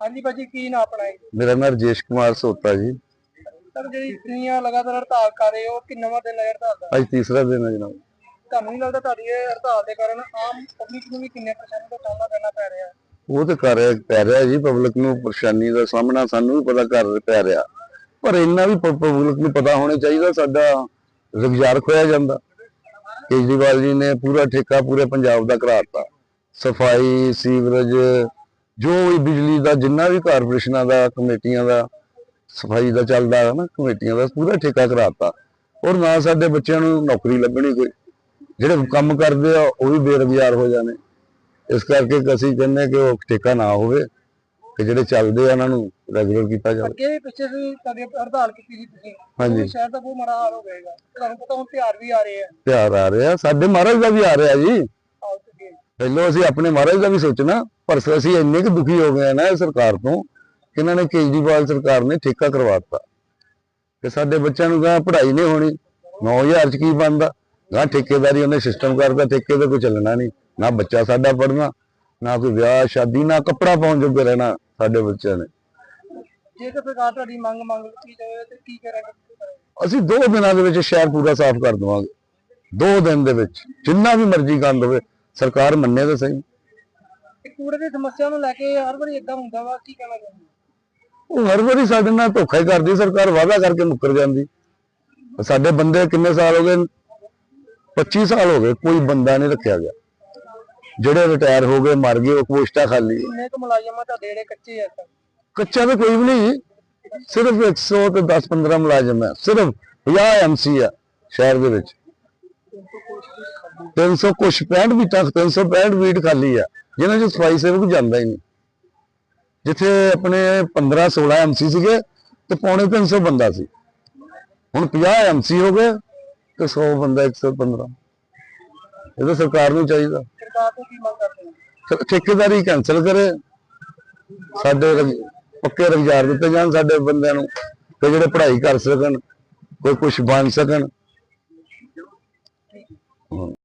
ਹਾਂਜੀ ਭਾਜੀ ਕੀ ਨਾ ਆਪਣਾ ਜੀ ਮੇਰਾ ਨਾਮ ਰਜੇਸ਼ ਕੁਮਾਰ ਸੋਤਾ ਜੀ। ਸਰ ਜਿਹੜੀ ਦੁਨੀਆ ਲਗਾਤਾਰ ਹੜਤਾਲ ਕਰ ਰਹੇ ਹੋ ਕਿੰਨਾ ਵਾ ਦਿਨ ਹੈ ਹੜਤਾਲ ਦਾ ਅੱਜ ਤੀਸਰਾ ਦਿਨ ਹੈ ਜਨਾਬ। ਤੁਹਾਨੂੰ ਨਹੀਂ ਲੱਗਦਾ ਤੁਹਾਡੀ ਇਹ ਹੜਤਾਲ ਦੇ ਕਾਰਨ ਆਮ ਪਬਲਿਕ ਨੂੰ ਵੀ ਕਿੰਨੇ ਪਰੇਸ਼ਾਨੀ ਦਾ ਸਾਹਮਣਾ ਕਰਨਾ ਪੈ ਰਿਹਾ? ਹੈ ਉਹ ਤੇ ਕਰ ਰਿਹਾ ਪੈ ਰਿਹਾ ਜੀ ਪਬਲਿਕ ਨੂੰ ਪਰੇਸ਼ਾਨੀ ਦਾ ਸਾਹਮਣਾ ਸਾਨੂੰ ਵੀ ਪਤਾ ਕਰ ਪੈ ਰਿਹਾ। ਪਰ ਇੰਨਾ ਵੀ ਪਬਲਿਕ ਨੂੰ ਪਤਾ ਹੋਣਾ ਚਾਹੀਦਾ ਸਾਡਾ ਰੁਜ਼ਗਾਰ ਖੋਇਆ ਜਾਂਦਾ। ਕੇਜਰੀਵਾਲ ਜੀ ਨੇ ਪੂਰਾ ਠੇਕਾ ਪੂਰੇ ਪੰਜਾਬ ਦਾ ਕਰਾਤਾ। ਸਫ਼ਾਈ ਸੀਵਰੇਜ ਜੋ ਵੀ ਬਿਜਲੀ ਦਾ ਜਿੰਨਾ ਵੀ ਕਾਰਪੋਰੇਸ਼ਨਾਂ ਦਾ ਕਮੇਟੀਆਂ ਦਾ ਸਫ਼ਾਈ ਦਾ ਚੱਲਦਾ ਹੈ ਨਾ ਕਮੇਟੀਆਂ ਦਾ ਪੂਰਾ ਠੇਕਾ ਕਰਾਤਾ। ਔਰ ਨਾ ਸਾਡੇ ਬੱਚਿਆਂ ਨੂੰ ਨੌਕਰੀ ਲੱਗਣੀ ਕੋਈ। ਜਿਹੜੇ ਕੰਮ ਕਰਦੇ ਆ ਉਹ ਵੀ ਬੇਰੁਜ਼ਗਾਰ ਹੋ ਜਾਣੇ। ਇਸ ਕਰਕੇ ਅਸੀਂ ਕਹਿੰਦੇ ਕਿ ਉਹ ਠੇਕਾ ਨਾ ਹੋਵੇ ਕਿ ਜਿਹੜੇ ਚੱਲਦੇ ਆ ਉਹਨਾਂ ਨੂੰ ਰੈਗੂਲਰ ਕੀਤਾ ਜਾਵੇ। ਅੱਗੇ ਪਿੱਛੇ ਵੀ ਤੁਹਾਡੀ ਹੜਤਾਲ ਕੀਤੀ ਸੀ ਤੁਸੀਂ। ਹਾਂਜੀ। ਉਹ ਸ਼ਹਿਰ ਦਾ ਬਹੁਤ ਮਾੜਾ ਹਾਲ ਹੋ ਜਾਏਗਾ ਤੁਹਾਨੂੰ ਪਤਾ ਹੁਣ ਤਿਉਹਾਰ ਵੀ ਆ ਰਹੇ ਆ। ਤਿਉਹਾਰ ਆ ਰਿਹਾ ਸਾਡੇ ਮਹਾਰਾਜ ਦਾ ਵੀ ਆ ਰਿਹਾ ਜੀ। ਪਹਿਲਾਂ ਅਸੀਂ ਆਪਣੇ ਮਹਾਰਾਜ ਦਾ ਵੀ ਸੋਚਣਾ। ਪਰ ਅਸੀਂ ਇੰਨੇ ਕੁ ਦੁਖੀ ਹੋ ਗਏ ਨਾ ਇਹ ਸਰਕਾਰ ਤੋਂ ਕਿ ਇਹਨਾਂ ਨੇ ਕੇਜਰੀਵਾਲ ਸਰਕਾਰ ਨੇ ਠੇਕਾ ਕਰਵਾਤਾ ਕਿ ਸਾਡੇ ਬੱਚਿਆਂ ਨੂੰ ਗਾਂ ਪੜ੍ਹਾਈ ਨਹੀਂ ਹੋਣੀ 9000 ਚ ਕੀ ਬਣਦਾ? ਗਾਂ ਠੇਕੇਦਾਰੀ ਉਹਨੇ ਸਿਸਟਮ ਕਰਦਾ ਠੇਕੇ ਤੇ ਕੋਈ ਚੱਲਣਾ ਨਹੀਂ ਨਾ ਬੱਚਾ ਸਾਡਾ ਪੜ੍ਹਨਾ ਨਾ ਕੋਈ ਵਿਆਹ ਸ਼ਾਦੀ ਨਾ ਕੱਪੜਾ ਪਾਉਣ ਜੋਗੇ ਰਹਿਣਾ ਸਾਡੇ ਬੱਚਿਆਂ ਨੇ। ਜੇਕਰ ਸਰਕਾਰ ਤੁਹਾਡੀ ਮੰਗ ਮੰਗ ਕੀਤੀ ਜਾਵੇ ਤੇ ਕੀ ਕਰਾਂਗੇ? ਅਸੀਂ ਦੋ ਦਿਨਾਂ ਦੇ ਵਿੱਚ ਸ਼ਹਿਰ ਪੂਰਾ ਸਾਫ਼ ਕਰ ਦਵਾਂਗੇ। ਦੋ ਦਿਨ ਦੇ ਵਿੱਚ ਜਿੰਨਾ ਵੀ ਮਰਜ਼ੀ ਗੰਦ ਹੋਵੇ ਸਰਕਾਰ ਮੰਨੇ ਤਾਂ ਸਹੀ। ਕੂੜੇ ਦੀ ਸਮੱਸਿਆ ਨੂੰ ਲੈ ਕੇ ਹਰ ਵਾਰੀ ਇਦਾਂ ਹੁੰਦਾ ਵਾ ਕੀ ਕਹਿਣਾ ਚਾਹੁੰਦੇ ਉਹ ਹਰ ਵਾਰੀ ਸਾਡੇ ਨਾਲ ਧੋਖਾ ਹੀ ਕਰਦੀ ਸਰਕਾਰ ਵਾਅਦਾ ਕਰਕੇ ਮੁੱਕਰ ਜਾਂਦੀ। ਸਾਡੇ ਬੰਦੇ ਕਿੰਨੇ ਸਾਲ ਹੋ ਗਏ? 25 ਸਾਲ ਹੋ ਗਏ ਕੋਈ ਬੰਦਾ ਨਹੀਂ ਰੱਖਿਆ ਗਿਆ। ਜਿਹੜੇ ਰਿਟਾਇਰ ਹੋ ਗਏ ਮਰ ਗਏ ਉਹ ਪੋਸਟਾਂ ਖਾਲੀ। ਕਿੰਨੇ ਕੁ ਮੁਲਾਜ਼ਮਾਂ ਤੁਹਾਡੇ ਜਿਹੜੇ ਕੱਚੇ ਆ ਕੱਚਾ ਤਾਂ ਕੋਈ ਵੀ ਨਹੀਂ। ਸਿਰਫ 100 ਤੇ 10 15 ਮੁਲਾਜ਼ਮ ਹੈ ਸਿਰਫ 50 ਐਮਸੀ ਆ ਸ਼ਹਿਰ ਦੇ ਵਿੱਚ। 300 ਕੁਛ 65 ਵੀਟਾਂ 365 ਵੀਟ ਖਾਲੀ ਆ ਜਿਨ੍ਹਾਂ ਚ ਸਫ਼ਾਈ ਸੇਵਕ ਜਾਂਦਾ ਹੀ ਨਹੀਂ। ਜਿੱਥੇ ਆਪਣੇ 15 16 ਐਮਸੀ ਸੀਗੇ ਤੇ ਪੌਣੇ 300 ਬੰਦਾ ਸੀ। ਹੁਣ 50 ਐਮਸੀ ਹੋ ਗਏ ਤੇ 100 ਬੰਦਾ 115 ਇਹ ਤਾਂ ਸਰਕਾਰ ਨੂੰ ਚਾਹੀਦਾ। ਸਰਕਾਰ ਤੋਂ ਕੀ ਮੰਗ ਕਰਦੇ ਠੇਕੇਦਾਰੀ ਕੈਨਸਲ ਕਰੇ। ਸਾਡੇ ਪੱਕੇ ਰੁਜ਼ਗਾਰ ਦਿੱਤੇ ਜਾਣ ਸਾਡੇ ਬੰਦਿਆਂ ਨੂੰ ਕਿ ਜਿਹੜੇ ਪੜ੍ਹਾਈ ਕਰ ਸਕਣ ਕੋਈ ਕੁਝ ਬਣ ਸਕਣ।